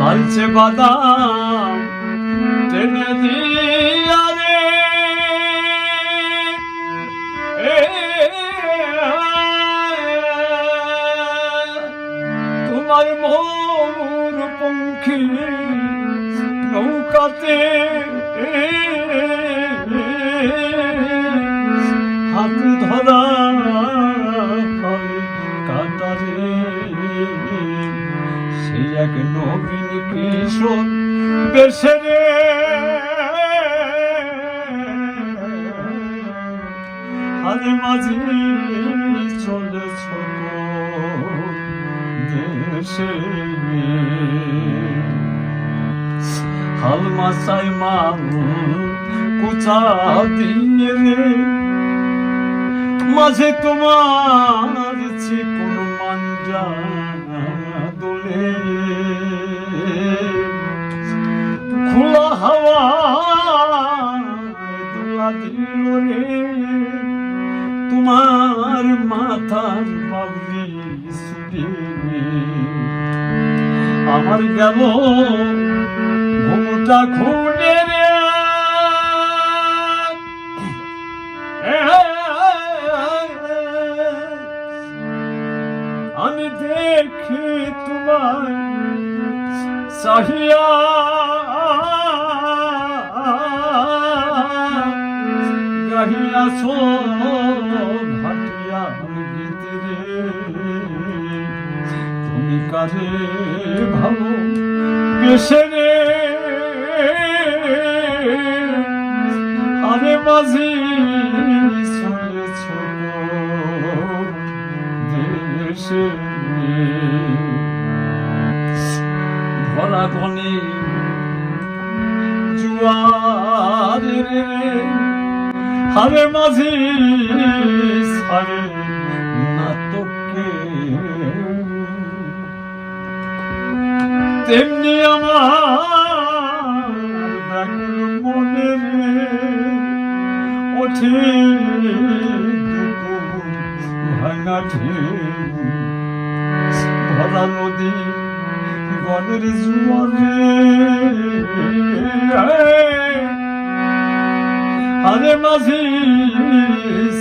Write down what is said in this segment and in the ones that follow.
গাছে বাদাম টেনে দিয়া তোমার মোর পঙ্খী নৌকাতে হারে মাঝে চলে ছোট দেশে হাল মাসাই মাল কুচা দিয়ে রে। মাঝে তোমার চিকুন মাঞ্জা তোমার মাথার সুরে আমার গেল ঘুমটা খুলে আমি দেখি তোমার সাহিয়া গাহিয়া সো ভাটিয়া তুমি বেশে রে আরে মাঝি চলেছ দেশে ধরা ধনে জুয়ারে হারে মাঝি সারে নাটকে তেমনি আমার মনে ওঠে ভাঙা ভরা নদী গনের জুয়ারে আরে মাঝি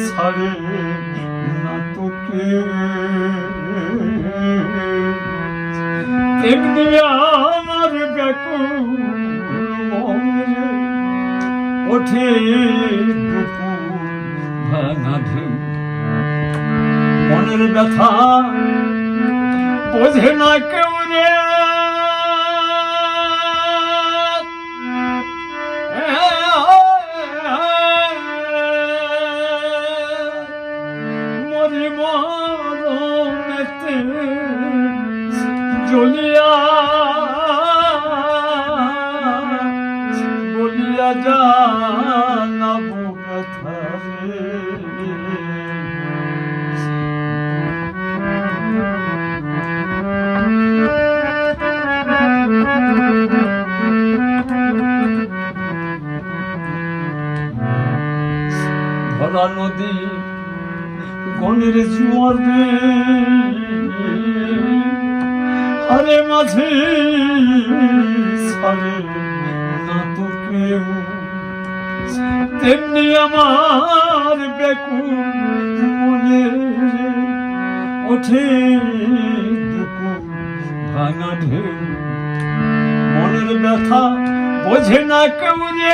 সারে নাটকে তেমনি আমার ব্যাকুল মনে ওঠে দুপুর ভাঙা ব্যথা বোঝে না কেউ রে জুয়ার আরে মাঝে সারে তেমনি আমার বেকুল মনে ওঠে দুকুল ভাঙা ঢেউ। মনের ব্যথা বোঝে না কেউ রে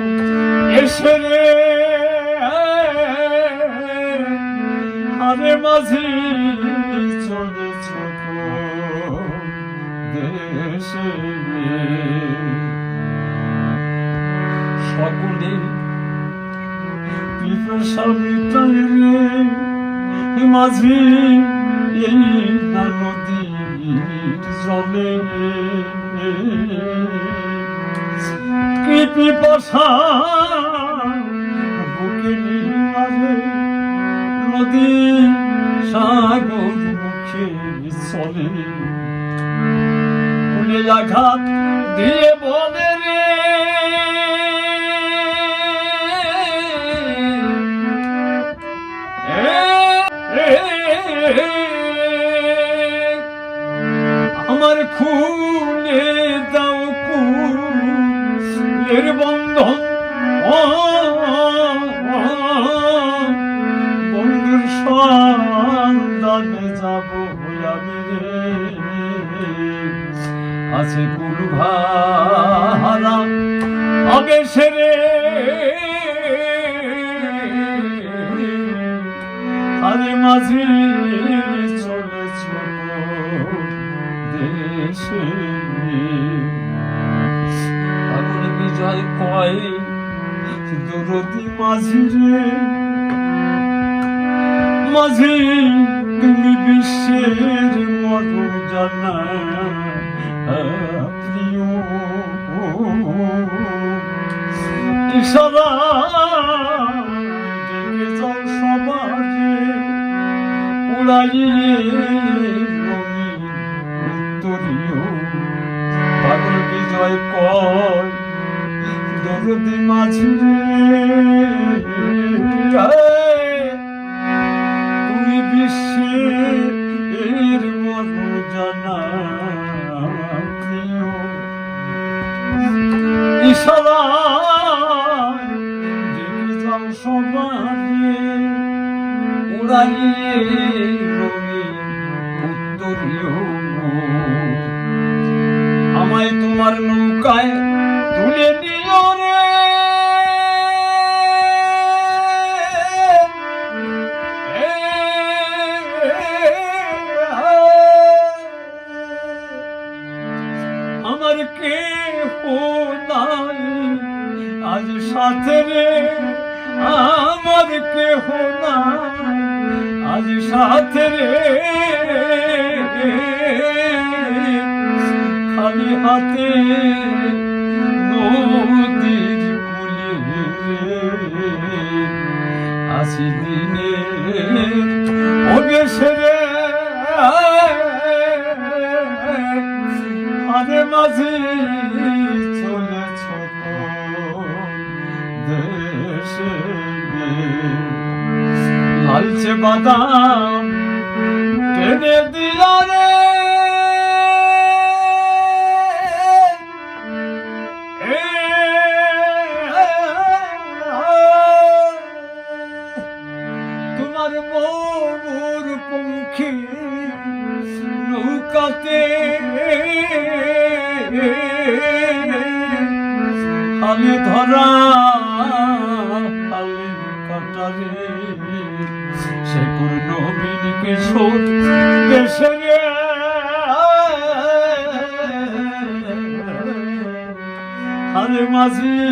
করে মাঝি এই নদীর জলে। কি পিপাসা বুকে নদী সাগর মুখে চলে। দিয়ে বলে আছে কুল ভালা আবেশে রে আরে মাঝে চলেছ দেশে আগুন বিজয় কয় দরদি মাঝি রে মাঝি তুমি বিশ্বের মরু জানা ডেকে যাও সমাজে রঙিন উত্তরীয় পাগল বিজয় কয় দরদি মাঝি রে আমায় তোমার নৌকায় তুলে নিও রে। আমার কে নাই, আজ সাথে রে। আমার কে নাই। আজ সাথে খালি হাতে নদীর কুলে আসি দিনে। ওগে সেরে লালচে বাদাম টেনে দিলা রে। এ, তোমার মৌর পঙ্খী নৌকাতে আমি ধরা আরে মাঝি